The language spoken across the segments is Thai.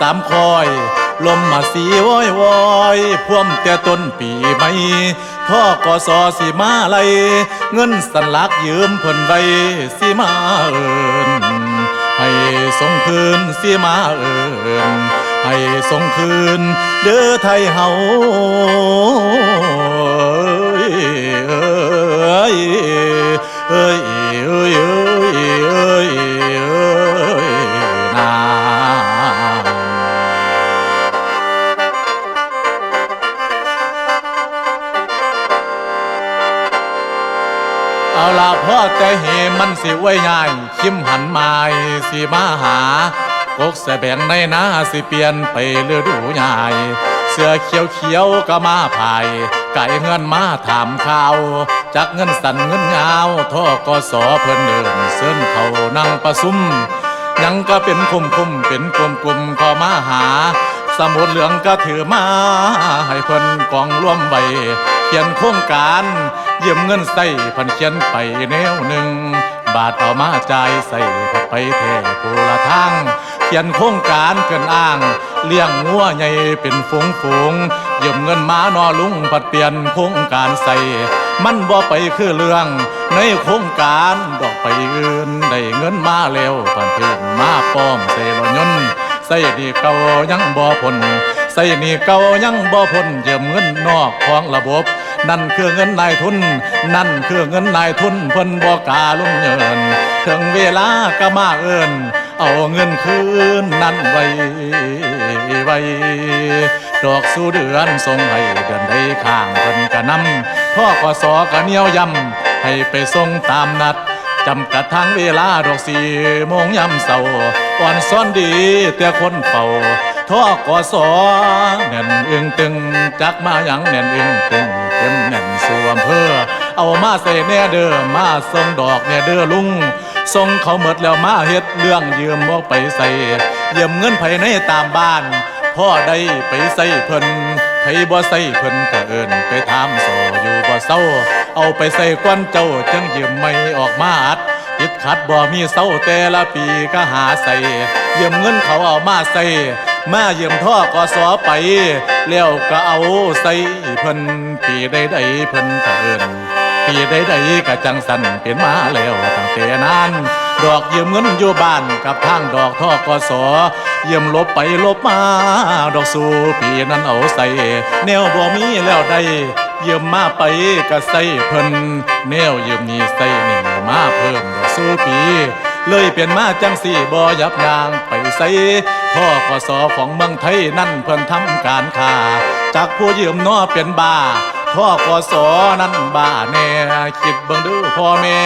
สามคอย ลมมาสีวอยวอยพ่วมแต่ต้นปีใหม่ท่อกอสอสีมาไลเงินสันลักยืมเพิ่นไว้สีมาเอินให้ส่งคืนสีมาเอินให้ส่งคืน เด้อไทยเฮาเอ้ยเอ้ย แต่เหมันสิไว้ง่ายคิมหันม้สิมาหากกสแบงในนาสิเปลี่ยนไปฤดูใหญ่เสื้อเขียวเขียวก็มาภายไก่เงินมาถามข่าวจากเงินสันเงินเงาท่อก็สอเพิ่นเดินเส้นเขานั่งประซุมยังก็เป็นคุมคุมเป็นกลมกลมๆก็มาหา มุดเหลืองก็ถือมา ให้เพิ่นกองร่วมใบเขียนโครงการยืมเงินใส่พันเขียนไปแนวหนึ่ง บาทเอามาจ่ายใส่ผัดไปแท่ผู้ละทางเขียนโครงการเกินอ้าง เลี้ยงงัวใหญ่เป็นฝูงฝูงยืมเงินมานอลุงผัดเปลี่ยนโครงการใส่มันบ่ไปคือเรื่องในโครงการดอกไปอื่นได้เงินมาแล้วปันถึงมาป้อมใส่รถยนต์ ส่นี่เก่ายังบ่พ้นใส่นี่เก่ายังบ่พ้นยืมเงินนอกของระบบ นั่นคือเงินนายทุน นั่นคือเงินนายทุนเพิ่นบ่กล้าลงเงินถึงเวลาก็มาเอิ้นเอาเงินคืนนั่นไว้ไว้ดอกสู่เดือนส่งให้เดือนใดข้างเพิ่นก็นำพ่อกสก็เหนียวยำให้ไปส่งตามนัด จำกัดทางเวลาดอกสี่โมงยามเศร้าอ่อนซ้อนดีแต่คนเฝ้าท่อกอสอแน่นอึงตึงจักมาหยังแน่นอึงตึงเต็มแน่นสวมเพื่อเอามาใส่แน่เด้อมาส่งดอกแน่เด้อลุงส่งเขาหมดแล้วมาเฮ็ดเรื่องยืมออกไปใส่ยืมเงินไผในตามบ้าน พ่อได้ไปใส่เพิ่นไผบ่ใส่เพิ่นก็เอิ้นไปถามสออยู่บ่เศร้า เอาไปใส่กวนเจ้าจังยืมไม่ออกมาอัดติดขัดบ่มีเศร้าแต่ละปีก็หาใส่ยืมเงินเขาเอามาใส่มายืมท่อกสอไป แล้วก็เอาใส่เพิ่นปีใดๆเพิ่นก็เอิ้นปีใดๆก็จังสันเป็นมาแล้วตั้งแต่นั้นดอกยืมเงินอยู่บ้านกับทางดอกท่อกสอ ยืมลบไปลบมา ดอกสู่ปีนั้นเอาใส่ แนวบ่มีแล้วได้ยืมมาไปก็ใส่เพิ่นแนวยืมนี้ใส่นี่มาเพิ่มดอกสู่ปี เลยเป็นมาจังสี่บ่ยับยางไปใส่พ่อกสอของเมืองไทยนั่นเพิ่นทำการค้าจากผู้ยืมน้อเป็นบ้าพ่อกอสอนั้นบ้าแน่คิดเบิ่งดูพ่อแม่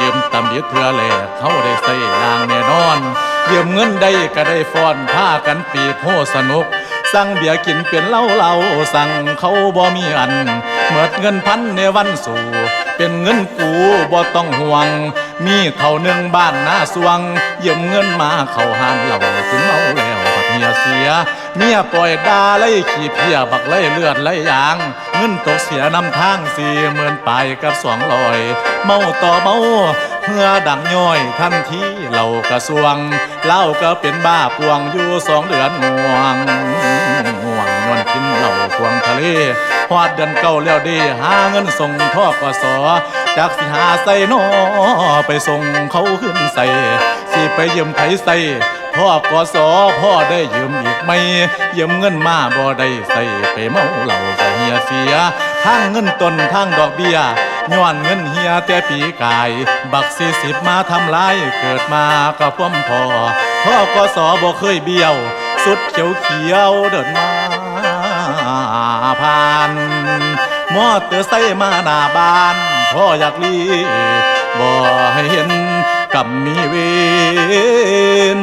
ยืมตำยึดเถื่อแหลกเขาได้ใส่อย่างแน่นอน เยืมเงินได้ก็ได้ฟ้อนผ้ากันปีกโหสนุก สั่งเบียร์กินเป็นเหล้าเหล้าสั่งเขาบ่มีอันเมิดเงินพันในวันสู่ เป็นเงินกูบ่ต้องห่วง มีเท่าหนึ่งบ้านหน้าสวง เยืมเงินมาเข้าหานเหล้ากินเมาแล้วบัดเมียเสีย เมียปล่อยดาไล่ขี้เพียบักไล่เลือดไล่ยาง เงินตกเสียนำทางสี่หมื่นไปกับสองลอย เมาต่อเมา เพื่อดังย่อยทันทีเหล่ากระสวงเหล้าก็เป็นบ้าปวงอยู่สองเดือนง่วงง่วงนอนกินเหล้าพวงทะเลฮอดเดือนเก้าแล้วดีหาเงินส่งทอกสอจากสิหาใส่นอไปส่งเขาขึ้นใส่สิไปยืมไผใส่พ่อกอสอพ่อได้ยืมอีกไหมยืมเงินมาบ่ได้ใส่ไปเมาเหล้าก็เฮียเสียทั้งเงินต้นทั้งดอกเบี้ย ย้อนเงินเฮียแต่ปีกาย บักสี่สิบมาทำลาย เกิดมาก็พ่มพอพ่อกอสอบ่เคยเบี้ยว สุดเขียวเขียวเดินมาผ่านมอเตอร์ไซค์มาหน้าบ้านพ่ออยากลีบ่ให้เห็นกับมีเวร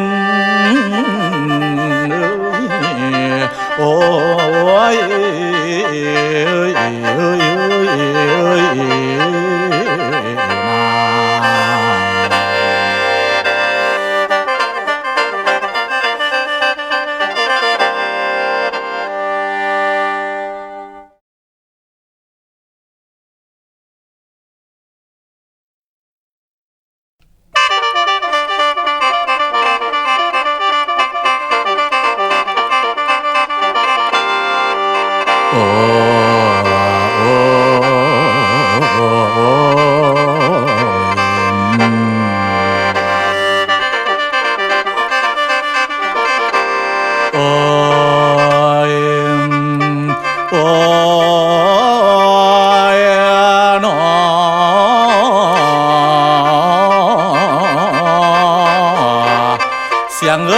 โอ้ยเอ้ยเ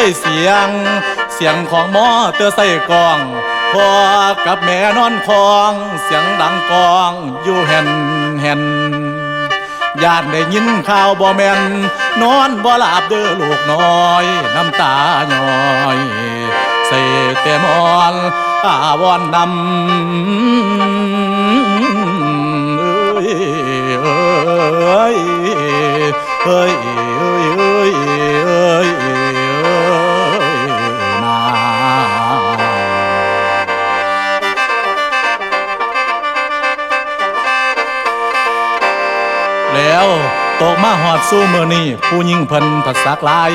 ยเสียง เสียงของหมอเตอใส่กองพ่อกับแม่นอนคอง เสียงดังกองอยู่แห่นแห่นญาติได้ยินข่าวบ่แม่นนอนบ่หลับเด้อลูกน้อย น้ำตาย้อยใส่แต่มอนอาวอนนำเอ้ยเอ้ยเอ้ย ตกมาหอดสู้มือนี่ผู้ยิ่งเพิ่นผัดสักลาย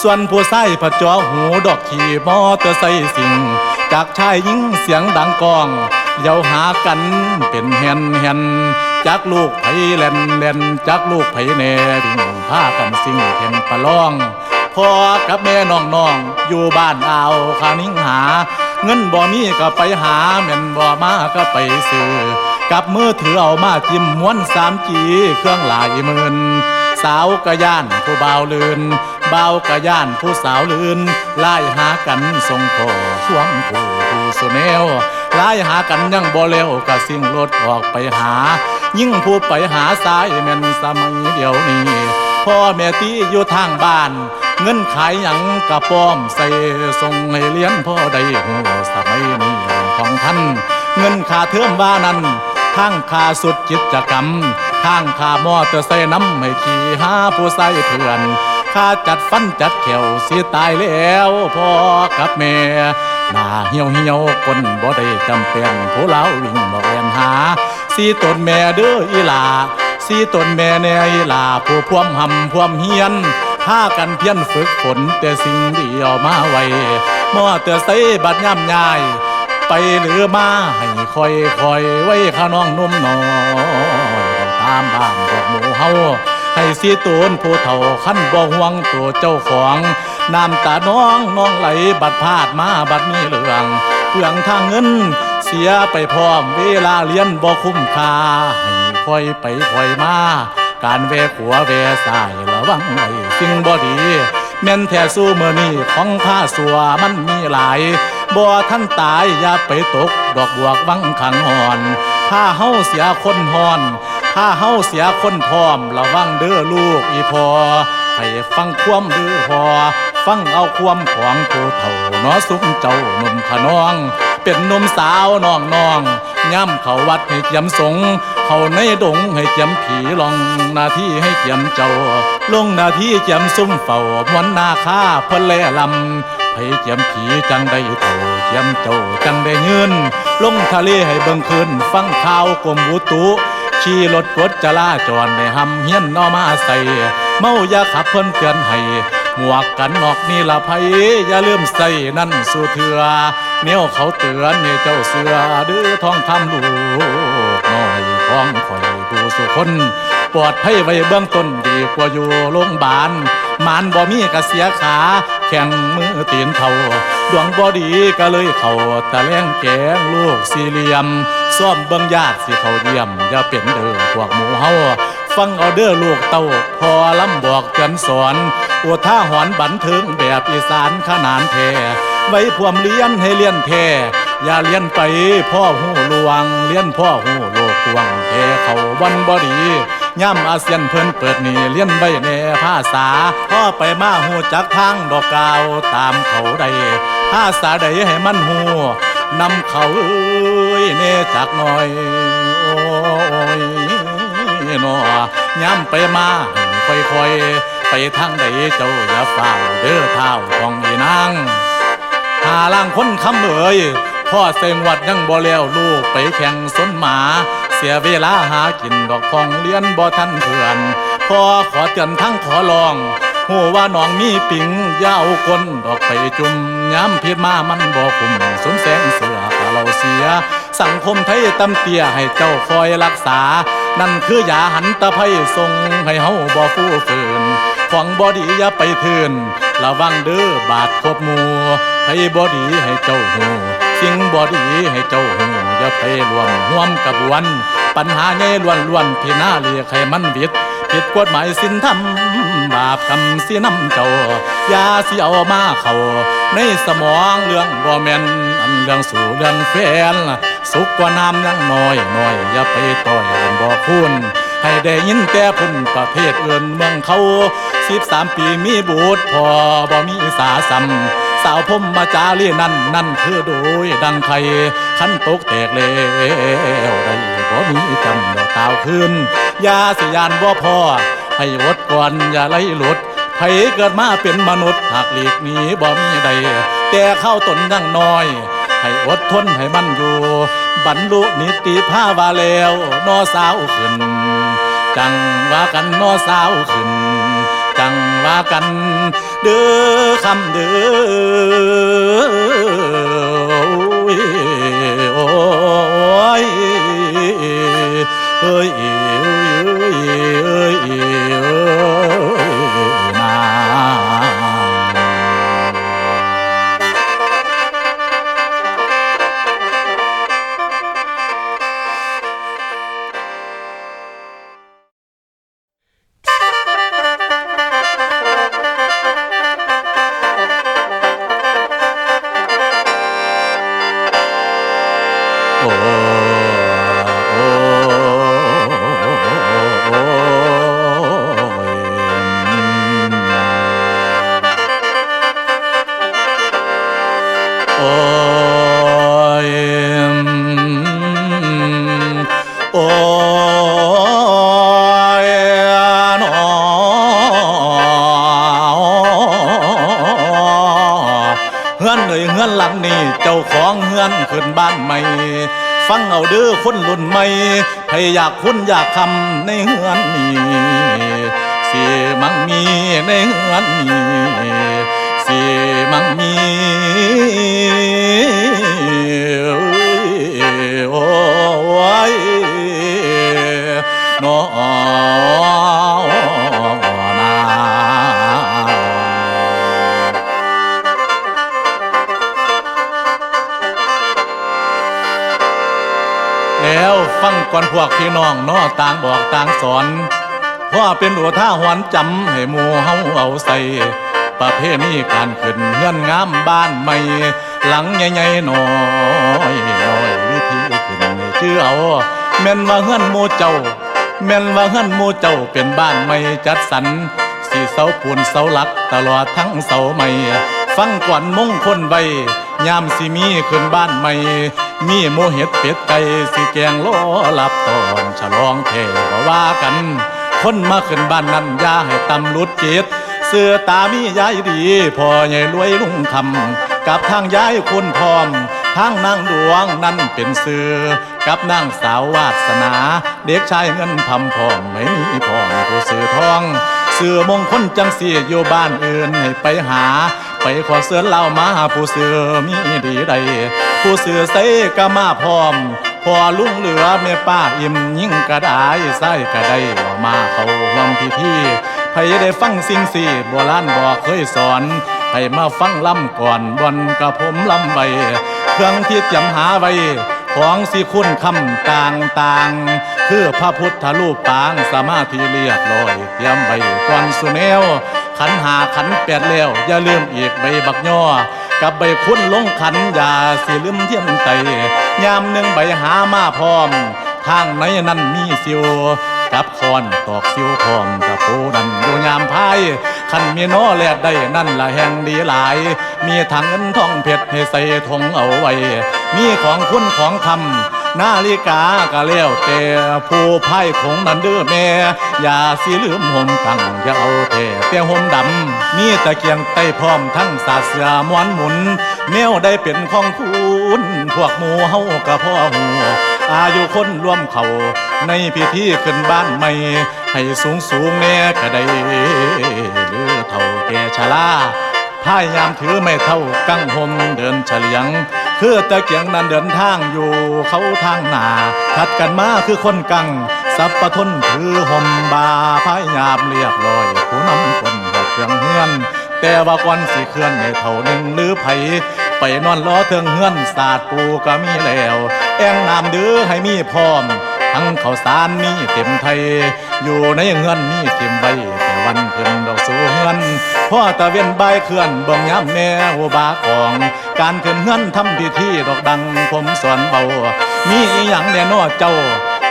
ส่วนผู้ใส่ผัดจอหูดอกขี่มอเตอร์ไซค์สิง จากชายยิ่งเสียงดังกองเยาหากันเป็นแฮนแฮนจากลูกไผแลนแลนจากลูกไผแน่ดิ่งพากันสิ่งเห็นประลองพ่อกับแม่น้องน้องอยู่บ้านเอาวข้านิ่งหา เงินบ่มีก็ไปหาแม่นบ่มาก็ไปซื้อ กับมือถือเอามาจิ้มม้วนสามจีเครื่องหลายหมื่นสาวกะย่านผู้บ่าวลืนบ่าวกะย่านผู้สาวลืนไล่หากันส่งพ่อช่วงผู้ผู้สุแนวไล่หากันยังบ่เร็วก็สิ่งรถออกไปหา ยิ่งผู้ไปหาสายแม่นสมัยเดียวนี้พ่อแม่ตีอยู่ทางบ้าน เงินขายหยังกะป้อมใส่ส่งให้เลี้ยนพ่อได้หัวสมัยนี้ของท่านเงินค่าเทอมว่านั้น ทางคาสุดกิจกรรมทางค่ามอเตอร์ไซค์น้ำให้ขี่หาผู้ใส่เถื่อนค่าจัดฟันจัดแขวสิตายแล้วพ่อกับแม่หน้าเหี่ยวเหี่ยวคนบ่ได้จำเป็นผู้เล่าวิ่งบอกแวนหา สีตนแม่เด้ออีลา สีตนแม่แน่อีลาผู้พ่วมหำพ่วมเฮียนพากันเพียนฝึกฝนแต่สิ่งเดียวมาไว้มอเตอร์ไซค์บัดย่ำยาย ไปหรือมาให้คอยคอยไว้ข้าน้องนุ่มน้อยตามบ้านพวกหมูเฮาให้สีตูนผู้เฒ่าขั้นบ่ห่วงตัวเจ้าของน้ำตาน้องน้องไหลบัดพลาดมาบัดมีเหลืองเปลืองทางเงิน เสียไปพร้อมเวลาเรียนบ่คุ้มค่าให้คอยไปคอยมาการแวขัวแวสายระวังไว้สิ่งบ่ดีแม่นแท้สู้เมื่อนี้ของผ้าสัวมันมีหลาย บ่ท่านตายอย่าไปตก ดอกบวกวังขังหอน ถ้าเฮาเสียคนหอน ถ้าเฮาเสียคนพร้อมระวังเด้อลูกอีพอให้ฟังความเด้อพอฟังเอาความของผู้เฒ่านาะสุมเจ้าหนุ่มขะน้อง เป็นนมสาวน้องน้องย่ำเขาวัดให้เจียมสง เขาในดงให้เจียมผีลองหน้าที่ให้เจียมเจ้า ลงหน้าที่เจียมซุ่มเฝ้ามวนนาคาเพิ่นแล่ลำ ให้เจียมผีจังได้โตเจียมเจ้จังได้ยืนลงทะเลให้เบิ่งคืนฟังข่าวกรมอุตุขี่รถกดจราจรในหำเฮียนนอมาใส่เมาอย่าขับเพิ่นเตือนให้หมวกกันนอกนี่ละไผอย่าลืมใส่นั่นสู่เถือเนี่ยวเขาเตือนให้เจ้าเสือดื้อทองคำลูกน้อยของข่อยผู้สุคนปลอดภัยไว้เบื้องต้นดีกว่าอยู่โรงพยาบาลมานบ่มีกะเสียขา แข่งมือตีนเท่าดวงบ่ดีก็เลยเข้าตะแลงแกงลูกสี่เหลี่ยมซ่อมเบิ่งญาติสิเขาเยี่ยมอย่าเป็นเด้อพวกหมูเฮาฟังเอาเด้อลูกเต้าพอลำบอกเตือนสอนอวดท่าหอนบันเทิงแบบอีสานขนานแท้ไว้พวมเลี้ยนให้เลี้ยนแท้อย่าเลี้ยนไปพ่อหูหลวงเลี้ยนพ่อหูโลวง วันบอดีย่ำอาเซียนเพิ่นเปิดนี่เลี้ยนใบแน่ภาษาพ่อไปมาหูจักทางดอกกาวตามเขาใดภาษาใดให้มันหูนำเขาเอ้ยเน่จักหน่อย โอ้ยนอย่ำไปมาค่อยๆไปทางใดเจ้าอย่าฝ่าวเด้อเท้าของอีนางหาล่างคนคำเอ่ยพ่อเสงวัดยังบ่แล้วลูกไปแข่งสนหมา สียเวลาหากินดอกของเลี้ยนบ่ทันเพื่อนพอขอเตือนทั้งขอลองหูว่าน้องมีปิงยาเอาคนดอกไปจุ่มย้ำเพิษมามันบ่คุ้มสมแสงเสือปลาเราเสีย สังคมไทยตำเตียให้เจ้าคอยรักษา นั่นคือยาหันตะไพทรงให้เฮาบ่ฟู่ฝืนของบอดีอย่าไปเทือนระวังเด้อบาดครบมูให้บอดีให้เจ้าหูสิ่งบอดีให้เจ้าหู อย่าไปรวมห่วมกระบวัน ปัญหาใหญ่ล้วนๆที่หน่าเลียกให้มันวิดผิดกฎหมายสินธรรมบาปกรรมเสียน้ำเจ้าอย่าสิเอามาเข้าในสมองเรื่องบ่แมนอันเรื่องสู่เรื่องแฟนสุขกว่าน้ำยังน้อยน้อยอย่าไปต่อยอันบ่คุณให้ได้ยินแต่พุ่นประเทศอื่นเมืองเขาสิบสามปีมีบุตรพอบ่มีสาสัม สาวพมมาจารีนั่นนั่นคือโดยดังไข่ขันตกแตกแล้วได้บ่มีจำดอกตาวขึ้นยาสิยานบ่พอให้อดก่อนอย่าไล่หลุดไผเกิดมาเป็นมนุษย์หากหลีกหนีบ่มีใด แต่เข้าตนยังน้อย ให้อดทนให้มันอยู่ บรรลุนิติภาวะแล้วนอสาวขึ้น จังว่ากันนอสาวขึ้น จังว่ากัน เด้อคำเด้อโอ้ยเอ้ยเอ้ย คนรุ่นใหม่ใครอยากคุ้นอยากคำในเฮือนนี้สีมังมีในเฮือนนี้สีมังมีโอ้ยน้อ ก่อนพวกพี่น้องนอต่างบอกต่างสอนพ่อเป็นหัวท่าหวนจำให้หมูเฮาเอาใส่ประเพณีการขึ้นเงื่อนงามบ้านใหม่ หลังใหญ่ๆหน่อยน้อยวิธีขึ้นให้ชื่อเอาแม่นว่าเฮือนหมูเจ้า แม่นว่าเฮือนหมูเจ้าเป็นบ้านใหม่จัดสรรสีเสาปูนเสาหลักตลอดทั้งเสาใหม่ ฟังก่อนมงคลใบยามสิมีขึ้นบ้านใหม่ มีหมูเห็ดเป็ดไก่สิแกงล้อลับตอนฉลองเทก็ว่ากัน คนมาขึ้นบ้านนั้นยาให้ตำลุดจิตเสื้อตามียายดีพ่อใหญ่รวยลุงคำกับทางยายคุณพร้อมทางนางดวงนั่นเป็นเสือกับนางสาววาสนา เด็กชายเงินทำพร้อมไม่มีพร้อมผู้ซื้อทองเสือมงคลจังสียอยู่บ้านอื่นให้ไปหา ไปขอเสือเล่ามาผู้เสือมีดีใด ผู้เสือใส่ก็มาพร้อม พอลุงเหลือแม่ป้าอิ่มยิ่งกระดายไส้กระไดออกมาเขาร่วมพิธีใครได้ฟังสิ่งสี่โบราณบอกเคยสอนให้มาฟังลำก่อนบอนกับผมลำไว้เครื่องที่จำหาไว้ของสิคุณคำต่างต่างๆคือพระพุทธรูปปางสมาธิเรียบร้อยเตรียมใบก่อนสุแนวขันหาขันแปดแล้วอย่าลืมอีกใบบักย่อ กับใบคุ้นลงขันยาสิลืมเทียมไตยามหนึ่งใบหามาพร้อม ทางในนั่นมีสิวกับคอนตอกสิวพร้อมกับปูนั่นอยู่ยามพายขันมีน้อแลดได้นั่นละแห่งดีหลาย มีถังเงินทองเพชรให้ใส่ทงเอาไว้ มีของคุณของคำ นาฬิกาก็แล้วแต่ผู้ไพ่ของนันเด้อแม่อย่าสิลืมห่มกังอย่าเอาแต่แต่ห่มดำมีตะเกียงไต้พร้อมทั้งสาเสือม้วนหมุนแนวได้เป็นของคุณพวกหมูเฮากับพ่อหูอายุคนร่วมเขาในพิธีขึ้นบ้านใหม่ ให้สูงสูงแน่ก็ได้หรือเท่าแก่ชราพายยามถือไม่เท่ากั้งหมเดินเฉลียง คือตะเกียงนั้นเดินทางอยู่เขาทางหนาถัดกันมาคือคนกัง สับปะทนถือห่มบาพายยามเรียบร้อย ผู้นำคนหอกเครื่องเฮือน แต่ว่าก่อนสิเคลื่อนในเท่าหนึ่งหรือไผไปนอนล้อเทิงเฮือนศาสตร์ปูก็มีแล้ว แองน้ำเดือให้มีพร้อม ทั้งข้าวสารมีเต็มไทย อยู่ในเงินมีเต็มใบ วันขึ้นดอกสูเงินพ่อตะเวียนใบเคลื่อนเบิ่งย้ำแม่หัวบาของ การขึ้นเงินทำพิธีดอกดังผมสอนเบา มีอหย่างแน่นอเจ้า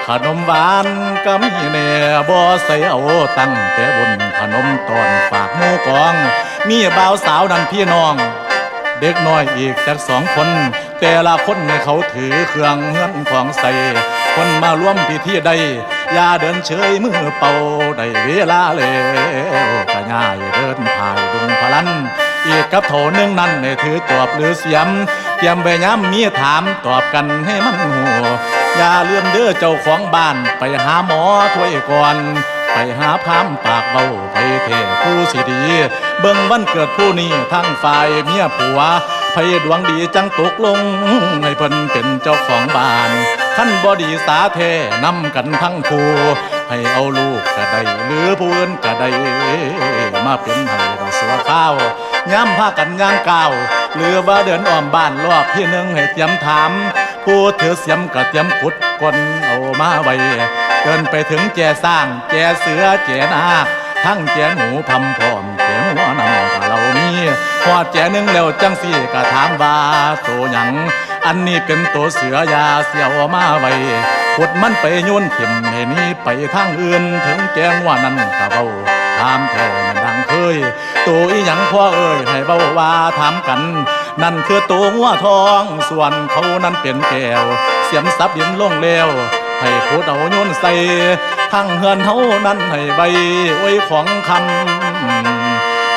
ขนมหวานก็มีแน่บ่ใส่เอาตั้งแต่บนขนมตอนฝากหมูกอง มีบ่าวสาวดันพี่น้อง เด็กน้อยอีกจากสองคน แต่ละคนในเขาถือเครื่องเงินของใส่คนมาร่วมพิธีใด อย่าเดินเฉยมือเป่าได้เวลาแล้วกะง่ายเดินผ่ายดุงพลัน อีกกับโถนึงนั่นในถือจอบหรือเสียมเตรียมไว้ย้ำมีถามตอบกันให้มันหัวอย่าเลื่อมเด้อเจ้าของบ้านไปหาหมอถ้วยก่อนไปหาพามปากเบาไปเทผู้สิดี เบิ่งวันเกิดผู้นี้ทั้งฝ่ายเมียผัว ไพดวงดีจังตกลง ให้เพิ่นเป็นเจ้าของบ้านขั้นบอดีสาเทนำกันทั้งผู้ให้เอาลูกก็ได้หรือผู้อื่นก็ได้มาเป็นให้เราสัวข้าวย้ำพากันย่างก้าวหรือว่าเดินอ้อมบ้านรอบที่นึงให้เตรียมถามผู้ถือเสียมก็เตรียมขุดก้นเอามาไว้เดินไปถึงแจสร้างแจเสือแจนาคทั้งแจหนูพำพร้อมแจหัวนำกับเรามีพอแจนึงแล้วจังสี่ก็ถามว่าโตหยังอันนี้เป็นตัวเสือยาเสียวมาไว้ขุดมันไปโยนเข็มให้นี้ไปทางอื่นถึงแจงว่านั้นกะเบาถามแท้มันดังเคยตัวอีหยังพ่อเอ้ยให้เบาว่าถามกัน นั่นคือตัวหัวทองส่วนเขานั้นเป็นแก้ว เสียมซับดินลงแล้วให้ขุดเอาโยนใส่ทั้งเฮือนเฮานั้นให้ใบไว้ของคำ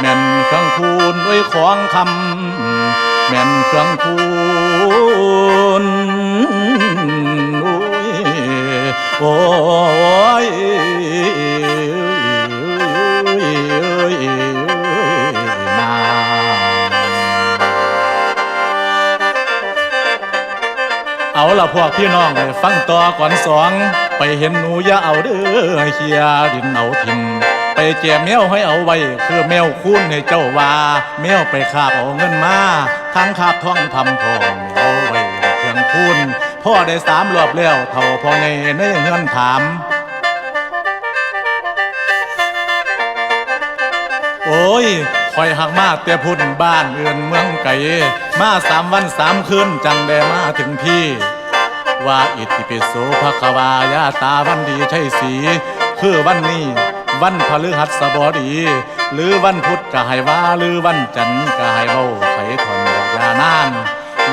แม่นเครื่องคูณไว้ของคำแม่นเครื่องคูณโอ้ยโอยเอาละพวกพี่น้องได้ฟังต่อก่อนสอง ไปเห็นหนูอย่าเอาเด้อเคียดินเอาทิม ไปแจมแมวให้เอาไว้ คือแมวคูนให้เจ้าว่าแมวไปคาบเอาเงินมาทั้งคาบท่องทำพองเอาไว้เครื่องคูนพ่อได้สามรอบแล้วเท่าพ่อไงในเงินถาม โอ้ยคอยหักมาแต่พุ่นบ้านเอื่นเมืองไก่มาสามวันสามคืนจังได้มาถึงพี่ว่าอิติปิโสภควายาตาวันดีใช่สี คือวันนี้ วันพฤหัสบดี หรือวันพุธก็ให้ว่าหรือวันจันทร์ก็ให้เว้าไขทอนดอกยานาน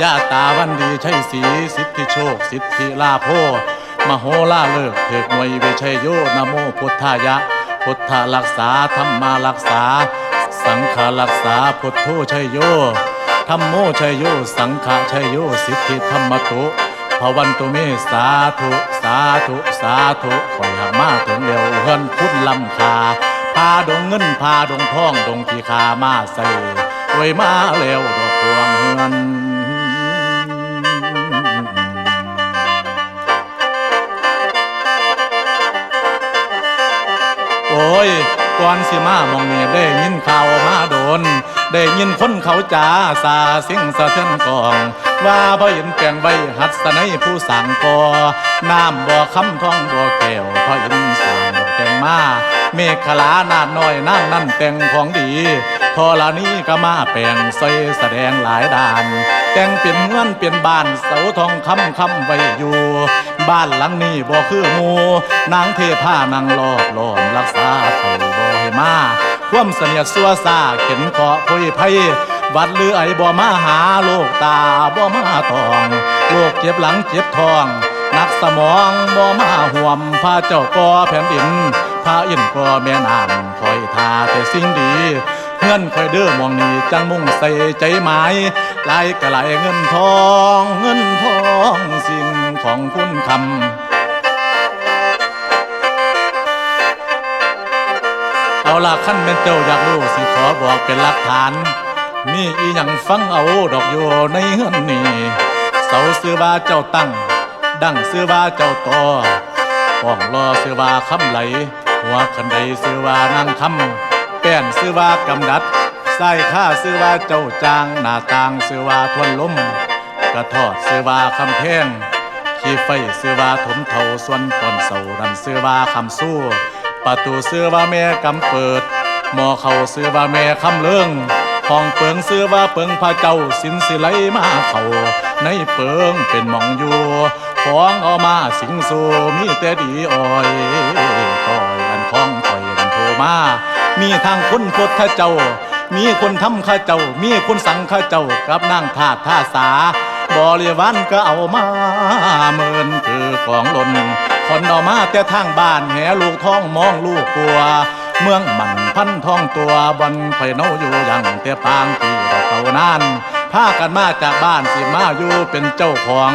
ยาตาวันดีใช่สีสิทธิโชค สิทธิลาโพมโหลาเลิกเถิกหน่วยเวชัยโยนะโมพุทธายะ พุทธรักษาธรรมารักษา สังฆรักษาพุทโธชัยโยธรรมโมชัยโย สังฆชัยโย สิทธิธรรมตุ ภวันตุเมสาธุสาธุสาธุคอยหักมาถึงเร็วเฮือนคุณลำคาพาดงเงินพาดงทองดงที่คามาใส่ไว้มาแล้วดอกพวงเฮือนโอ้ยก่อนสิมามองเนี่ได้ยินข่าวมาโดน ได้ยินคนเขาจ่าสาเสิงสะเทือนกอง ว่าบ่เห็นแปลงใบหัดสนัยผู้สั่งกอน้ำบ่อคำท้องบ่อแก้วพระอินสั่งดอกแตงมาเมฆขลานาดน้อยนางนั่นแต่งของดีทอลานี้ก็มาแปลงใส่แสดงหลายด่าน แต่งเป็นเงื่อนเป็นบ้านเสาทองคำคำไว้อยู่ บ้านหลังนี้บ่คือหูนางเทพานางรอบล้อมรักษาเขาบ่ให้มาความเสนียดสัวซาเข็นเกาะพุยไพ วัดหรือไอบ่มาหาโลกตาบ่มาตองโลกเจ็บหลังเจ็บท้องนักสมองบ่มาห่วมพระเจ้าก่อแผ่นดินพระอินทร์ก่อแม่น้ำคอยทาแต่สิ่งดีเงินคอยเด้อมองนี้จังมุ่งใส่ใจหมายไหลกะไหลเงินทองเงินทองสิ่งของคุณคำเอาล่ะขั้นเป็นเจ้าอยากรู้สิขอบอกเป็นหลักฐาน มีอีหยังฟังเอาดอกโยในเฮือนนี่เสาซื้อว่าเจ้าตั้ง ดังซื้อว่าเจ้าต่อห้องรอซื้อว่าคำไหล หัวขันใดซื้อว่านางคำแป้นซื้อว่ากำดัดใส่ข้าซื้อว่าเจ้าจางหน้าต่างซื้อว่าทวนลมกระทอดซื้อว่าคำแพงขี่ไฟซื้อว่าถมเทาส่วนก่อนเสาดันซื้อว่าคำสู้ประตูซื้อว่าแม่กำเปิดหมอเขาซื้อว่าแม่คำเลิง ห้องเปิงซื้อว่าเปิงพระเจ้าสินสิไหลมาเขาในเปิงเป็นมองอยู่ของเอามาสิงโซมีแต่ดีอ้อยต่อยอันของต่อยอันโทมา มีทางคุณพุทธเจ้า มีคนทำข้าเจ้า มีคนสั่งข้าเจ้ากับนางทาท่าสาบริวารก็เอามาเมินคือของหล่นคนเอามาแต่ทางบ้านแหลูกท้องมองลูกกลัว เมืองมันพันท้องตัวบนไฟเนาอยู่อย่างแต่ปางที่ดอกเต่านานพากันมาจากบ้านสิมาอยู่เป็นเจ้าของ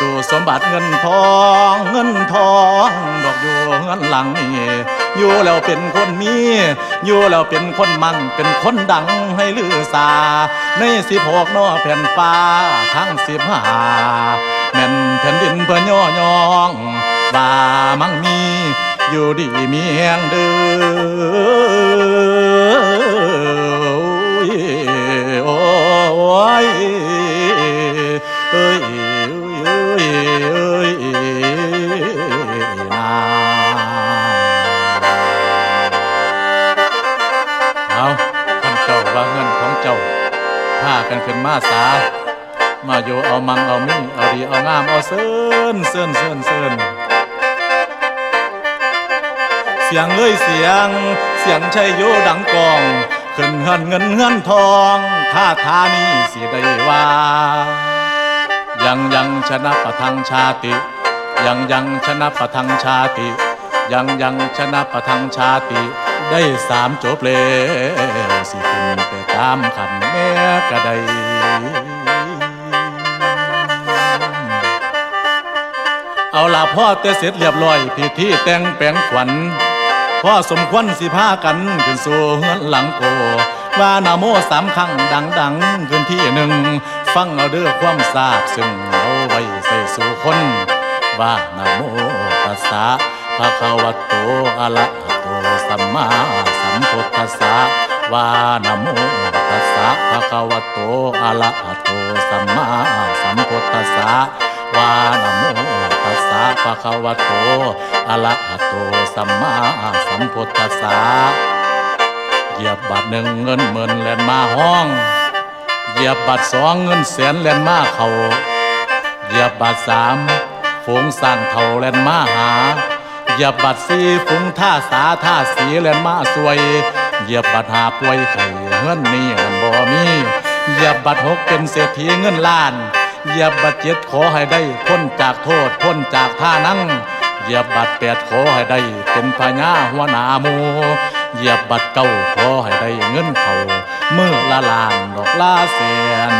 ดูสมบัติเงินทองเงินทอง ดอกอยู่เงินหลังนี่อยู่แล้วเป็นคนมี อยู่แล้วเป็นคนมั่งเป็นคนดังให้ลือสา ในสิบหกนอแผ่นฟ้าทั้งสิบห้าแม่นแผ่นดินเพื่อย่อยองว่ามั่งมี อยู่ดีมีแหงเด้อโอ้ยเอ้ยเอ้ยเอ้ยนาเอาท่านเจ้าว่าเงินของเจ้าพากันขึ้นมาสามาอยู่เอามังเอามีเอาดีเอางามเอาเซินเซินเซินเซิน เสียงเอ้ยเสียง เสียงชัยโยดังกองขึ้นเฮือนเงินเฮือนทองท่าทานี้สิได้ว่า ยังยังชนะประทังชาติ ยังยังชนะประทังชาติ ยังยังชนะประทังชาติ ได้สามจบแล้วสิขึ้นไปตามขันแม่กระไดเอาล่ะพ่อแต่เสร็จเรียบร้อยพิธีแต่งแปลงขวัญ พ่อสมควรสิพากันขึ้นสู่เฮือนหลังโก ว่านาโมสามครั้งดังๆขึ้นที่หนึ่ง ฟังเอาเด้อความทราบซึ่งเอาไว้ใส่สู่คน ว่านาโมตัสสะภะคะวะโตอะระหะโตสัมมาสัมพุทธัสสะว่านาโมตัสสะภะคะวะโตอะระหะโตสัมมาสัมพุทธัสสะ วานะโมตัสสะภะคะวะโตอะระหะโตสัมมาสัมพุทธัสสะเหยียบบาทหนึ่งเงินหมื่นแลนมาห้อง เหยียบบาทสองเงินแสนแลนมาเขาเหยียบบาทสามฝูงสร้างเท่าแลนมาหาเหยียบบาทสี่ฝูงท่าสาท่าสีแลนมาสวยเหยียบบาทหาป่วยไข่เงินนี่เงินบ่มีเหยียบบาทหกเป็นเศรษฐีเงินล้าน เหยียบบัดเจ็ดขอให้ได้พ้นจากโทษพ้นจากท่านั่งเหยียบบัดแปดขอให้ได้เป็นพญาหัวหนาหมูเหยียบบัดเก้าขอให้ได้เงินเขาเมื่อละลานดอกลาแสน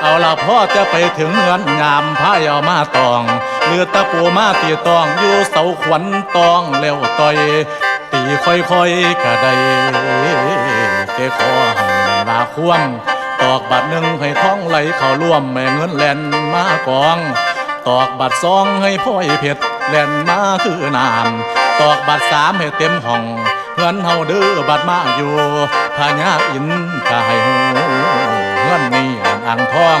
เอาละพ่อจะไปถึงเงินงามพายเอามาตองเลือตะปูมาตีตองอยู่เสาขวัญตองเร็วต่อย ค่อยๆก็ได้แต่ขอให้นันลาควมตอกบัตรหนึ่งให้ท้องไหลเข้าร่วมแม่เงินแลนมากอง ตอกบัตรสองให้พ่อยเพชรแล่นมาคือน้ำตอกบัตรสามให้เต็มห้องเพื่อนเฮาเด้อบัตรมาอยู่พญาอินก็ให้หูเพื่อนนี่อันอ่างทอง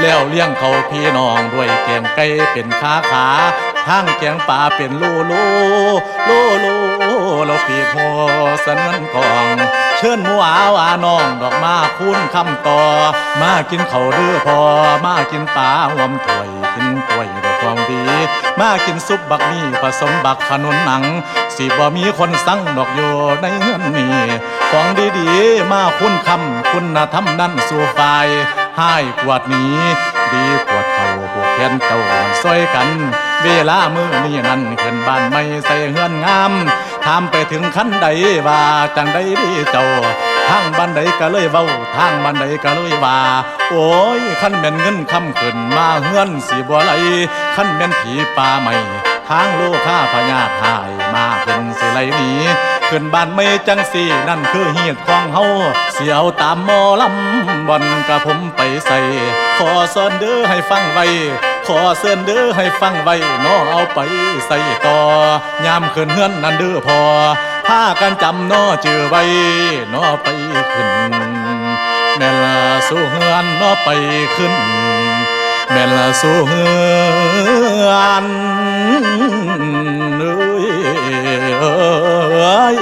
แล้วเลี้ยงเขาพี่น้องด้วยแกงไก่เป็นขาขาทางแกงป่าเป็นลูลูลูลู เราปีกหัวสันเงินกอง เชิญมูอาวาน้องดอกมาคุ้นคำต่อ มากินเขาเดื้อพอ มากินปลาหวมถ้วยกินกล้วยดอกความดี มากินซุปบักมี่ผสมบักขนุนหนัง สิบ่มีคนสั่งดอกโยในเงินนี่ของดีๆ มาคุ้นคำคุณธรรมนั่นสู่ฝ่ายให้กวดหนี้ดีกวดเขาพวกแขนเจ้ามันซอยกัน เวลามือนี่นั่นขึ้นบ้านไม่ใส่เฮือนงาม ถามไปถึงขั้นใดว่าจังใดดีเจ้าทางบันไดก็เลยเว้าทางบันไดก็เลยว่า โอ้ยขั้นแม่นเงินคำขึ้นมาเฮือนสิบ่ไหลขั้นแม่นผีป่าใหม่ทางโลค่าพญาหายมาขึ้นสิไหลหนีขึ้นบ้านไม่จังสีนั่นคือเฮียดของเฮาเสียวตามมอลำบอนกะผมไปใส่ขอสอนเด้อให้ฟังไว้ ขอเส้นเด้อให้ฟังไว้น้อเอาไปใส่ต่อยามขึ้นเฮือนนั่นเด้อพอผ้ากันจำน้อเจือไว้น้อไปขึ้น แม่ละสู้เฮือนน้อไปขึ้น แม่ละสู้เฮือนเอ้ยเอ้ย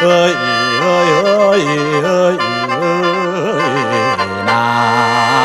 เอ้ยเอ้ยเอ้ยเอ้ยนา